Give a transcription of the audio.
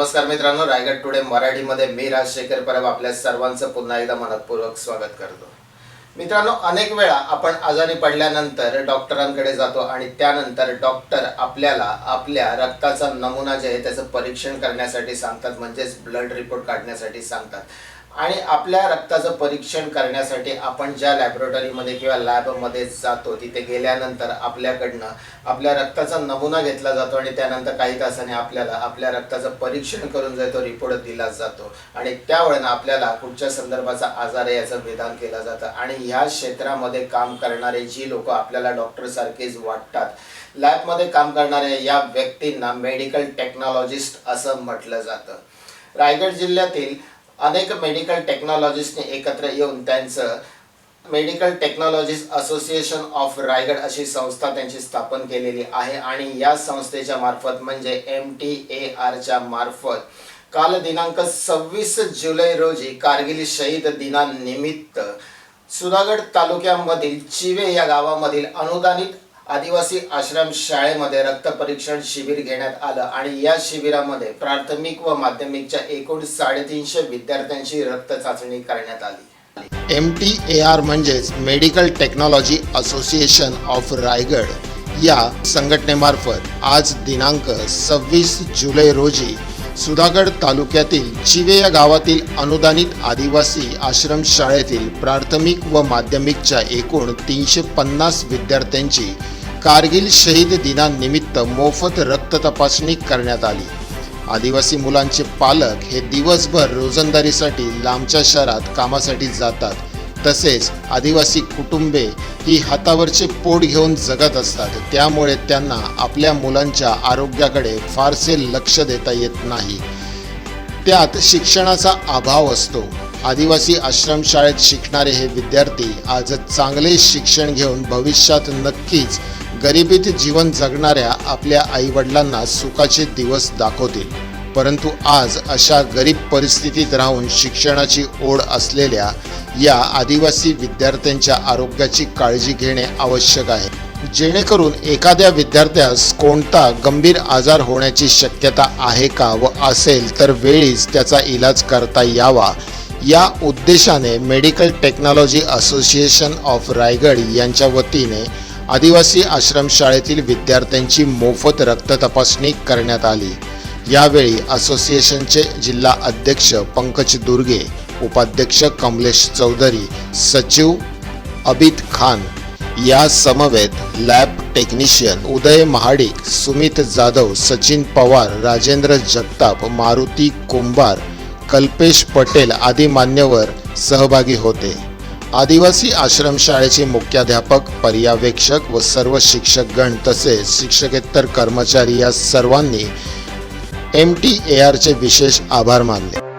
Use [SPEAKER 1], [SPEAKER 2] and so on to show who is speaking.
[SPEAKER 1] नमस्कार मित्रांनो रायगड टुडे मराठीमध्ये मी राजशेखर परब आपल्या सर्वांचं पुन्हा एकदा मनपूर्वक स्वागत करतो. मित्रांनो अनेक वेळा आपण आजारी पडल्यानंतर डॉक्टरांकडे जातो आणि त्यानंतर डॉक्टर आपल्याला आपल्या रक्ताचा नमुना जे आहे त्याचं परीक्षण करण्यासाठी सांगतात म्हणजेच ब्लड रिपोर्ट काढण्यासाठी सांगतात. आणि आपल्या रक्ताचं परीक्षण करण्यासाठी आपण ज्या लॅबोरेटरीमध्ये किंवा लॅबमध्ये जातो तिथे गेल्यानंतर आपल्याकडनं आपल्या रक्ताचा नमुना घेतला जातो आणि त्यानंतर काही तासाने आपल्याला आपल्या रक्ताचं परीक्षण करून जो तो रिपोर्ट दिला जातो. आणि त्यावेळेला आपल्याला कुठच्या संदर्भाचा आजार आहे याचं विधान केलं जातं. आणि ह्या क्षेत्रामध्ये काम करणारे जी लोक आपल्याला डॉक्टर सारखेच वाटतात लॅबमध्ये काम करणाऱ्या या व्यक्तींना मेडिकल टेक्नॉलॉजिस्ट असं म्हटलं जातं. रायगड जिल्ह्यातील अनेक मेडिकल टेक्नॉलॉजिस्टने एकत्र येऊन त्यांचं medical technologies association of Raigad अशी संस्था त्यांची स्थापन केलेली आहे. आणि या संस्थेच्या मार्फत म्हणजे एम टी ए आरच्या मार्फत काल दिनांक सव्वीस जुलै रोजी कारगिल शहीद दिनानिमित्त सुधागड तालुक्यामधील चिवे या गावामधील अनुदानित आदिवासी आश्रम शाळेमध्ये रक्त परीक्षण शिबिर घेण्यात आलं आणि या शिबिरामध्ये प्राथमिक व माध्यमिकच्या एकूण साडेतीनशे विद्यार्थ्यांची रक्त चाचणी करण्यात आली. एम टी ए आर म्हणजेच medical technology association of Raigad या संघटनेमार्फत आज दिनांक सव्वीस जुलै रोजी सुधागड तालुक्यातील चिवे या गावातील अनुदानित आदिवासी आश्रम शाळेतील प्राथमिक व माध्यमिकच्या एकूण तीनशे पन्नास विद्यार्थ्यांची कारगिल शहीद दिनानिमित्त मोफत रक्त तपासणी करण्यात आली. आदिवासी मुलांचे पालक हे दिवसभर रोजंदारीसाठी लांबच्या शहरात कामासाठी जातात. तसेच आदिवासी कुटुंबे ही हातावरचे पोट घेऊन जगत असतात. त्यामुळे त्यांना आपल्या मुलांच्या आरोग्याकडे फारसे लक्ष देता येत नाही. त्यात शिक्षणाचा अभाव असतो. आदिवासी आश्रमशाळेत शिकणारे हे विद्यार्थी आज चांगले शिक्षण घेऊन भविष्यात नक्कीच गरिबीत जीवन जगणाऱ्या आपल्या आईवडिलांना सुखाचे दिवस दाखवतील. परंतु आज अशा गरीब परिस्थितीत राहून शिक्षणाची ओढ असलेल्या या आदिवासी विद्यार्थ्यांच्या आरोग्याची काळजी घेणे आवश्यक आहे. जेणेकरून एखाद्या विद्यार्थ्यास कोणता गंभीर आजार होण्याची शक्यता आहे का व असेल तर वेळीच त्याचा इलाज करता यावा. या उद्देशाने medical technology association of Raigad यांच्या वतीने आदिवासी आश्रमशाळेतील विद्यार्थ्यांची मोफत रक्त तपासणी करण्यात आली. यावेळी असोसिएशनचे जिल्हा अध्यक्ष पंकज दुर्गे उपाध्यक्ष कमलेश चौधरी सचिव अबित खान या समवेत लॅब टेक्निशियन उदय महाडिक सुमित जाधव सचिन पवार राजेंद्र जगताप मारुती कुंभार कल्पेश पटेल आदी मान्यवर सहभागी होते. आदिवासी आश्रमशाळेचे मुख्याध्यापक पर्यवेक्षक व सर्व शिक्षकगण तसेच शिक्षकेतर कर्मचारी या सर्वांनी एम टी ए आरचे विशेष आभार मानले.